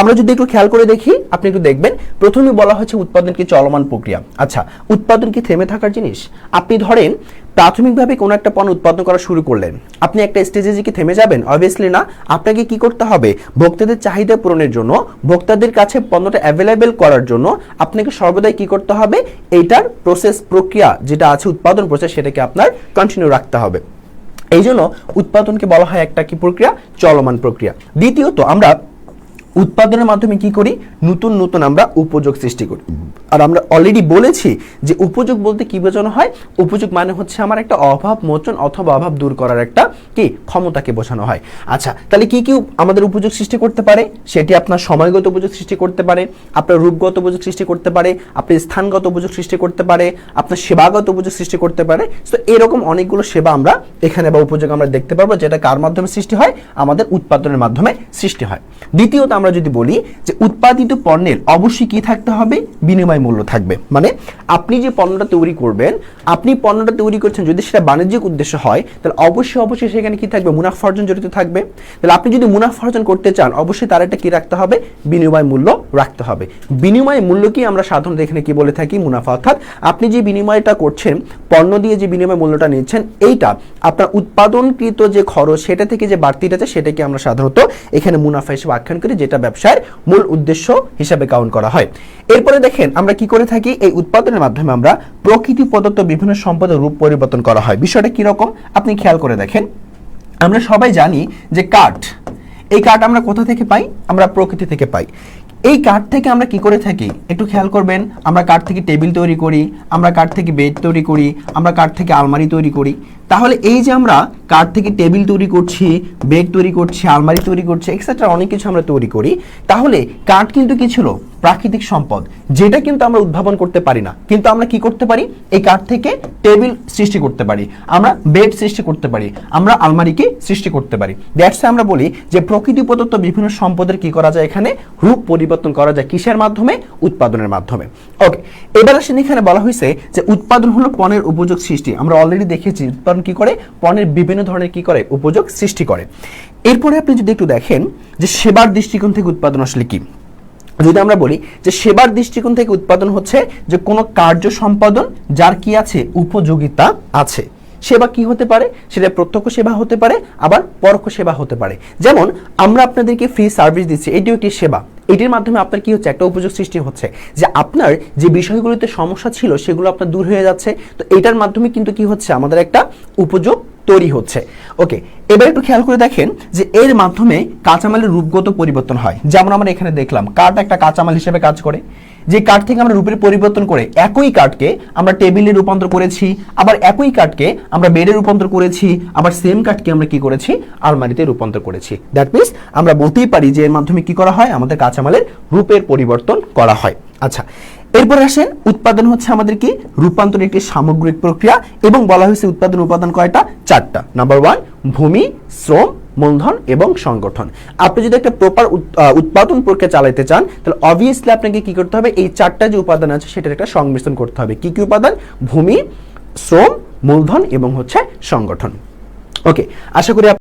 আমরা যদি একটু খেয়াল করে দেখি, আপনি একটু দেখবেন, প্রথমে বলা হচ্ছে উৎপাদন কি চলমান প্রক্রিয়া। আচ্ছা উৎপাদন কি থেমে থাকার জিনিস? আপনি ধরেন, প্রাথমিকভাবে কোনো একটা পণ্য উৎপাদন করা শুরু করলেন। আপনি একটা স্টেজে কি থেমে যাবেন? অবভিয়াসলি না। আপনাকে কি করতে হবে? ভোক্তাদের চাহিদা পূরণের জন্য, ভোক্তাদের কাছে পণ্যটা অ্যাভেলেবেল করার জন্য আপনাকে সর্বদাই কি করতে হবে? এইটার প্রসেস প্রক্রিয়া যেটা আছে, উৎপাদন প্রসেস সেটাকে আপনার কন্টিনিউ রাখতে হবে। এই জন্য উৎপাদনকে বলা হয় একটা কি প্রক্রিয়া? চলমান প্রক্রিয়া। দ্বিতীয়ত, আমরা উৎপাদনের মাধ্যমে কি করি? নতুন নতুন আমরা উপযোগ সৃষ্টি করি। আর আমরা অলরেডি বলেছি যে উপযোগ বলতে কি বোঝানো হয়? উপযোগ মানে হচ্ছে আমার একটা অভাব মোচন অথবা অভাব দূর করার একটা কি? ক্ষমতাকে বোঝানো হয়। আচ্ছা তাহলে কি কি আমাদের উপযোগ সৃষ্টি করতে পারে? সেটি আপনার সময়গত উপযোগ সৃষ্টি করতে পারে, আপনার রূপগত উপযোগ সৃষ্টি করতে পারে, আপনার স্থানগত উপযোগ সৃষ্টি করতে পারে, আপনার সেবাগত উপযোগ সৃষ্টি করতে পারে। তো এরকম অনেকগুলো সেবা আমরা এখানে বা উপযোগ আমরা দেখতে পারব, যেটা কার মাধ্যমে সৃষ্টি হয়? আমাদের উৎপাদনের মাধ্যমে সৃষ্টি হয়। দ্বিতীয়ত আমরা যদি বলি যে উৎপাদিত পণ্যের অবশ্যই কি থাকতে হবে? বিনিময় মূল্য থাকবে। মানে আপনি যে পণ্যটা তৈরি করবেন, আপনি পণ্যটা তৈরি করছেন যদি সেটা বাণিজ্যিক উদ্দেশ্য হয়, তাহলে অবশ্যই অবশ্যই সেখানে কি থাকবে? মুনাফা অর্জন জড়িত থাকবে। তাহলে আপনি যদি মুনাফা অর্জন করতে চান, অবশ্যই তার একটা কি রাখতে হবে? বিনিময় মূল্য রাখতে হবে। বিনিময় মূল্য কি? আমরা সাধারণত এখানে কি বলে থাকি? মুনাফা। অর্থাৎ আপনি যে বিনিময়টা করছেন, পণ্য দিয়ে যে বিনিময় মূল্যটা নিচ্ছেন, এইটা আপনার উৎপাদনকৃত যে খরচ, সেটা থেকে যে বাড়তিটা আছে, সেটাকে আমরা সাধারণত এখানে মুনাফা হিসেবে আখ্যান করি, যেটা ব্যবসায়ের মূল উদ্দেশ্য হিসাবে কাউন্ট করা হয়। এরপরে দেখেন, আমরা কি করে থাকি? এই উৎপাদনের মাধ্যমে আমরা প্রকৃতি প্রদত্ত বিভিন্ন সম্পদের রূপ পরিবর্তন করা হয়। বিষয়টা কীরকম আপনি খেয়াল করে দেখেন। আমরা সবাই জানি যে কাঠ, এই কাঠ আমরা কোথা থেকে পাই? আমরা প্রকৃতি থেকে পাই। এই কাঠ থেকে আমরা কি করে থাকি? একটু খেয়াল করবেন, আমরা কাঠ থেকে টেবিল তৈরি করি, আমরা কাঠ থেকে বেড তৈরি করি, আমরা কাঠ থেকে আলমারি তৈরি করি। তাহলে এই যে আমরা কাঠ থেকে টেবিল তৈরি করছি বেড তৈরি করছি, আলমারি তৈরি করছি এক্সেট্রা অনেক কিছু আমরা তৈরি করি। তাহলে কাঠ কিন্তু কি ছিল? প্রাকৃতিক সম্পদ। যেটা কিন্তু আমরা উদ্ভাবন করতে পারি না। কিন্তু আমরা কি করতে পারি? এই কাঠ থেকে টেবিল সৃষ্টি করতে পারি। আমরা বেড সৃষ্টি করতে পারি। আমরা আলমারিকে সৃষ্টি করতে পারি। দ্যাটস আমরা বলি যে প্রকৃতি প্রদত্ত বিভিন্ন সম্পদের কি করা যায় এখানে? রূপ পরিবর্তন করা যায় কিসের মাধ্যমে? উৎপাদনের মাধ্যমে। ওকে এবার আসেন এখানে বলা হয়েছে যে উৎপাদন হলো পণ্যের উপযোগ সৃষ্টি। আমরা অলরেডি দেখেছি উৎপাদন কি করে? পণ্যের বিভিন্ন ধরনের কি করে? উপযোগ সৃষ্টি করে। এরপরে আপনি যদি একটু দেখেন যে সেবার দৃষ্টিকোণ থেকে উৎপাদন আসলে কি? যদি আমরা বলি যে সেবার দৃষ্টিকোণ থেকে উৎপাদন হচ্ছে যে কোনো কার্য সম্পাদন যার কি আছে? উপযোগিতা আছে। সেবা কি হতে পারে? সেটা প্রত্যক্ষ সেবা হতে পারে, আবার পরোক্ষ সেবা হতে পারে। যেমন আমরা আপনাদেরকে ফ্রি সার্ভিস দিচ্ছি, এটিও একটি সেবা। এটির মাধ্যমে আপনার কি হচ্ছে? একটা উপযোগ সৃষ্টি হচ্ছে। যে আপনার যে বিষয়গুলোতে সমস্যা ছিল, সেগুলো আপনার দূর হয়ে যাচ্ছে। তো এটার মাধ্যমে কিন্তু কি হচ্ছে? আমাদের একটা উপযোগ তৈরি হচ্ছে। ওকে, এবার একটু খেয়াল করে দেখেন যে এর মাধ্যমে কাঁচামালের রূপগত পরিবর্তন হয়। যেমন আমরা এখানে দেখলাম, কাঠ একটা কাঁচামাল হিসেবে কাজ করে। যে কাঠ থেকে আমরা রূপের পরিবর্তন করে একই কাঠকে আমরা টেবিলে রূপান্তর করেছি, আবার একই কাঠকে আমরা বেডে রূপান্তর করেছি, আবার সেম কাঠকে আমরা কি করেছি? আলমারিতে রূপান্তর করেছি। দ্যাট মিনস আমরা বলতেই পারি যে এর মাধ্যমে কি করা হয়? আমাদের কাঁচামালের রূপের পরিবর্তন করা হয়। আচ্ছা এরপরে আসেন, উৎপাদন হচ্ছে আমাদের কি? রূপান্তর একটি সামগ্রিক প্রক্রিয়া এবং বলা হয়েছে উৎপাদন উপাদান কয়টা? চারটা। নাম্বার ওয়ান ভূমি, শ্রম মূলধন এবং সংগঠন। আপনি যদি একটা প্রপার উৎপাদন প্রক্রিয়া চালাতে চান, তাহলে অবভিয়াসলি আপনাকে কি করতে হবে? এই চারটা যে উপাদান আছে, সেটার একটা সংমিশ্রণ করতে হবে। কি কি উপাদান? ভূমি, শ্রম, মূলধন এবং হচ্ছে সংগঠন। ওকে আশা করি